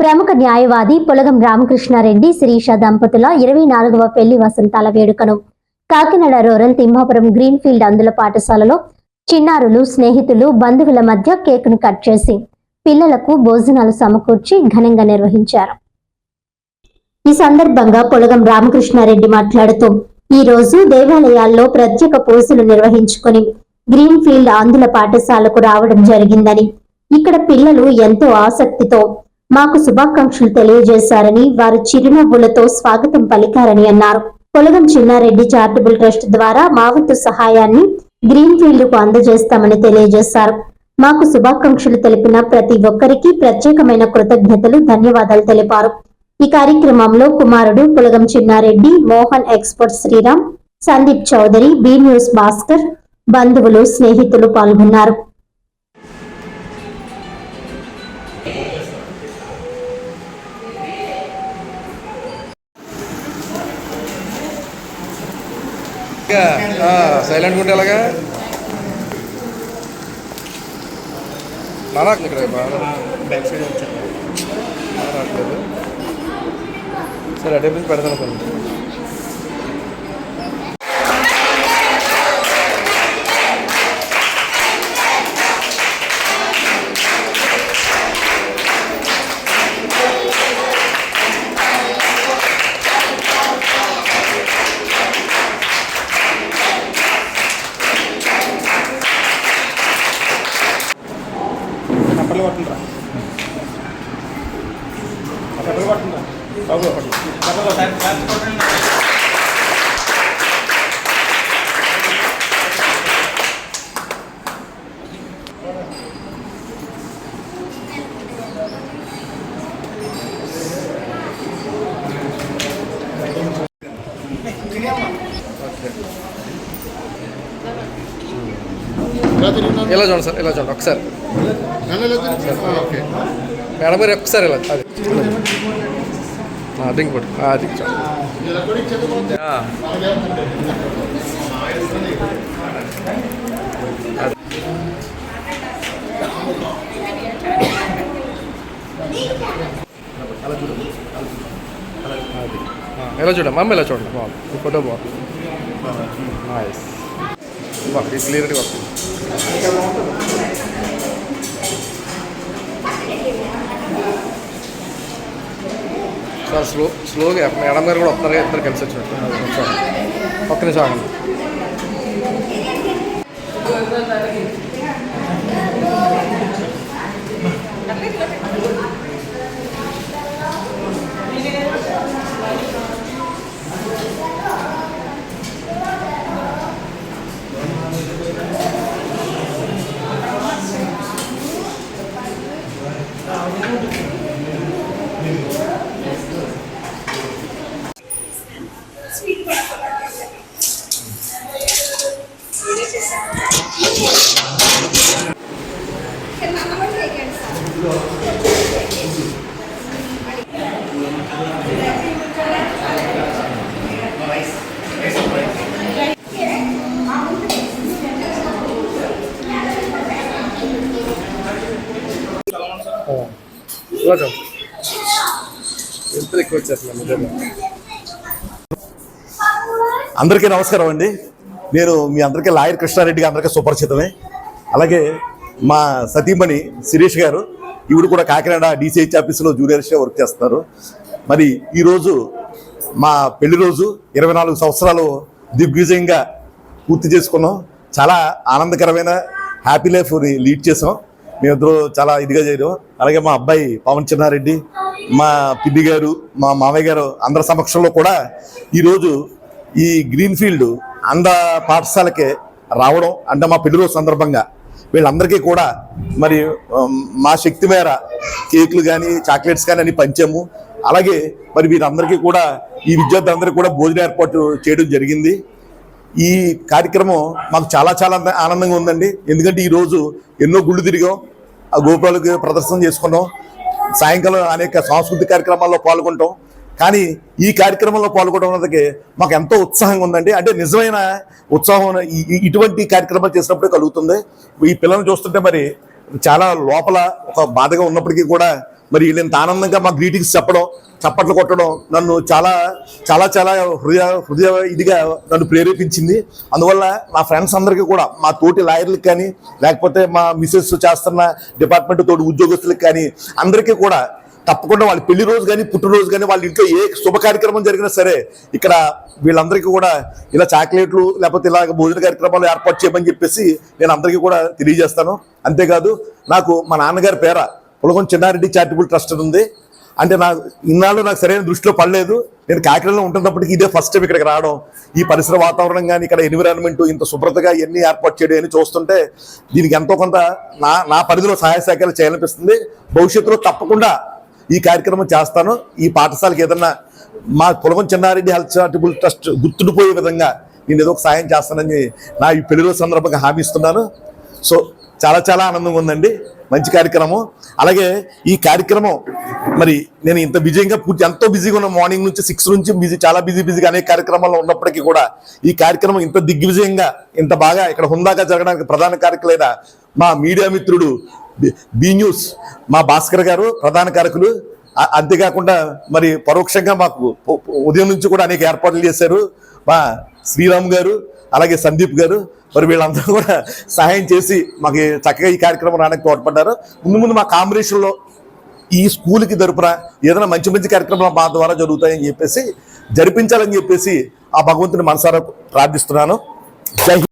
ప్రముఖ న్యాయవాది పొలగం రామకృష్ణారెడ్డి శిరీష దంపతుల ఇరవై నాలుగవ పెళ్ళి వసంతాల వేడుకను. కాకినాడ రూరల్ తిమ్మాపురం గ్రీన్ఫీల్డ్ అందుల పాఠశాలలో చిన్నారులు స్నేహితులు బంధువుల మధ్య కేకును కట్ చేసి పిల్లలకు భోజనాలు సమకూర్చి ఘనంగా నిర్వహించారు. ఈ సందర్భంగా పొలగం రామకృష్ణారెడ్డి మాట్లాడుతూ ఈ రోజు దేవాలయాల్లో ప్రత్యేక పూజలు నిర్వహించుకుని గ్రీన్ఫీల్డ్ ఆంధ్రుల పాఠశాలకు రావడం జరిగిందని. ఇక్కడ పిల్లలు ఎంతో ఆసక్తితో మాకు శుభాకాంక్షలు తెలియజేశారని వారు చిరునవ్వులతో స్వాగతం పలికారని అన్నారు. పొలగం చిన్నారెడ్డి చారిటబుల్ ట్రస్ట్ ద్వారా మా వంతు సహాయాన్ని గ్రీన్ఫీల్డ్కు అందజేస్తామని తెలియజేశారు. మాకు శుభాకాంక్షలు తెలిపిన ప్రతి ఒక్కరికి ప్రత్యేకమైన కృతజ్ఞతలు ధన్యవాదాలు తెలిపారు. ఈ కార్యక్రమంలో కుమారుడు Pulagam Chinnareddy Mohan expert Sriram Sandeep Chowdary B news Bhaskar బంధువులు స్నేహితులు పాల్గొన్నారు. సైలెంట్ ఉంటే ఎలాగా? నానా ఇక్కడ బ్యాక్ సైడ్ రావట్లేదు. సరే అటే పెడతాను ఇలా చూడండి సార్ ఇలా చూడండి ఒకసారి. మేడం గారు ఒక్కసారి ఇలా అది. అది ఇంకోటి అది ఇలా చూడండి? మమ్మీ ఇలా చూడండి బాగుంది. ఫోటో బాగుంది. నైస్ బాగా క్లియర్గా వస్తుంది సార్ స్లో స్లోగా మేడం గారు కూడా వస్తున్నారు ఇద్దరు కలిసి వచ్చినట్టు చూడండి ఒక్క నిమిషం ఆగండి అందరికీ నమస్కారం అండి. నేను మీ అందరికీ లాయర్ కృష్ణారెడ్డి అందరికీ సుపరిచితమే. అలాగే మా సతీమణి శిరీష్ గారు ఈవిడ కూడా కాకినాడ డిసిహెచ్ ఆఫీసులో జూనియర్స్గా వర్క్ చేస్తున్నారు. మరి ఈరోజు మా పెళ్ళి రోజు ఇరవై నాలుగు సంవత్సరాలు దిగ్విజయంగా పూర్తి చేసుకున్నాం. చాలా ఆనందకరమైన హ్యాపీ లైఫ్ని లీడ్ చేసాం. మేమిద్దరూ చాలా ఇదిగా చేయడం అలాగే మా అబ్బాయి పవన్ చిన్నారెడ్డి మా పిన్ని గారు మా మామయ్య గారు అందరి సమక్షంలో కూడా ఈరోజు ఈ గ్రీన్ఫీల్డ్ అంద పాఠశాలకే రావడం అంటే మా పెళ్ళి రోజు సందర్భంగా వీళ్ళందరికీ కూడా మరి మా శక్తి మేర కేకులు కానీ చాక్లెట్స్ కానీ అని పంచాము. అలాగే మరి వీరందరికీ కూడా ఈ విద్యార్థులందరికీ కూడా భోజన ఏర్పాటు చేయడం జరిగింది. ఈ కార్యక్రమం మాకు చాలా చాలా ఆనందంగా ఉందండి. ఎందుకంటే ఈరోజు ఎన్నో గుళ్ళు తిరిగాం ఆ గోపురాలకు ప్రదర్శన చేసుకున్నాం. సాయంకాలం అనేక సాంస్కృతిక కార్యక్రమాల్లో పాల్గొంటాం. కానీ ఈ కార్యక్రమంలో పాల్గొనడం అన్నది మాకు ఎంతో ఉత్సాహంగా ఉందండి. అంటే నిజమైన ఉత్సాహం ఈ- ఇటువంటి కార్యక్రమాలు చేసినప్పుడే కలుగుతుంది. ఈ పిల్లల్ని చూస్తుంటే మరి చాలా లోపల ఒక బాధగా ఉన్నప్పటికీ కూడా మరి నేను ఆనందంగా మా గ్రీటింగ్స్ చెప్పడం చప్పట్లు కొట్టడం నన్ను చాలా చాలా చాలా హృదయ హృదయ ఇదిగా నన్ను ప్రేరేపించింది. అందువల్ల నా ఫ్రెండ్స్ అందరికీ కూడా మా తోటి లాయర్లకు కానీ లేకపోతే మా మిసెస్ చేస్తున్న డిపార్ట్మెంట్ తోటి ఉద్యోగస్తులకు కానీ అందరికీ కూడా తప్పకుండా వాళ్ళ పెళ్ళి రోజు కానీ పుట్టినరోజు కానీ వాళ్ళ ఇంట్లో ఏ శుభ కార్యక్రమం జరిగినా సరే ఇక్కడ వీళ్ళందరికీ కూడా ఇలా చాక్లెట్లు లేకపోతే ఇలా భోజన కార్యక్రమాలు ఏర్పాటు చేయమని చెప్పేసి నేను అందరికీ కూడా తెలియజేస్తాను. అంతేకాదు నాకు మా నాన్నగారి పేర పులగం చిన్నారెడ్డి చారిటబుల్ ట్రస్ట్ ఉంది. అంటే నాకు ఇన్నాళ్ళు నాకు సరైన దృష్టిలో పడలేదు. నేను కాకినాడలో ఉంటున్నప్పటికీ ఇదే ఫస్ట్ టైం ఇక్కడికి రావడం. ఈ పరిసర వాతావరణం కానీ ఇక్కడ ఎన్విరాన్మెంట్ ఇంత శుభ్రతగా ఎన్ని ఏర్పాటు చేయడం అని చూస్తుంటే దీనికి ఎంతో కొంత నా నా పరిధిలో సహాయ సహకారాలు చేయాలనిపిస్తుంది. భవిష్యత్తులో తప్పకుండా ఈ కార్యక్రమం చేస్తాను. ఈ పాఠశాలకు ఏదన్నా మా Kulagam Chinnareddy health charitable trust గుర్తుండిపోయే విధంగా నేను ఏదో ఒక సాయం చేస్తానని నా ఈ పెళ్ళి రోజు సందర్భంగా హామీ ఇస్తున్నాను. సో చాలా చాలా ఆనందంగా ఉందండి. మంచి కార్యక్రమం. అలాగే ఈ కార్యక్రమం మరి నేను ఇంత బిజీగా పూర్తి ఎంతో బిజీగా ఉన్న మార్నింగ్ నుంచి సిక్స్ నుంచి బిజీ చాలా బిజీ బిజీగా అనేక కార్యక్రమాల్లో ఉన్నప్పటికీ కూడా ఈ కార్యక్రమం ఇంత దిగ్విజయంగా ఇంత బాగా ఇక్కడ హుందాగా జరగడానికి ప్రధాన కార్యక్రమ మా మీడియా మిత్రుడు బి- న్యూస్. మా భాస్కర్ గారు ప్రధాన కారకులు అంతేకాకుండా మరి పరోక్షంగా మాకు ఉదయం నుంచి కూడా అనేక ఏర్పాట్లు చేశారు. మా శ్రీరామ్ గారు అలాగే సందీప్ గారు మరి వీళ్ళందరూ కూడా సహాయం చేసి మాకు చక్కగా ఈ కార్యక్రమం రావడానికి తోడ్పడ్డారు. ముందు ముందు మా కాంబినేషన్లో ఈ స్కూల్కి తరపున ఏదైనా మంచి మంచి కార్యక్రమాలు మా ద్వారా జరుగుతాయని చెప్పేసి జరిపించాలని చెప్పేసి ఆ భగవంతుని మనసారా ప్రార్థిస్తున్నాను. జై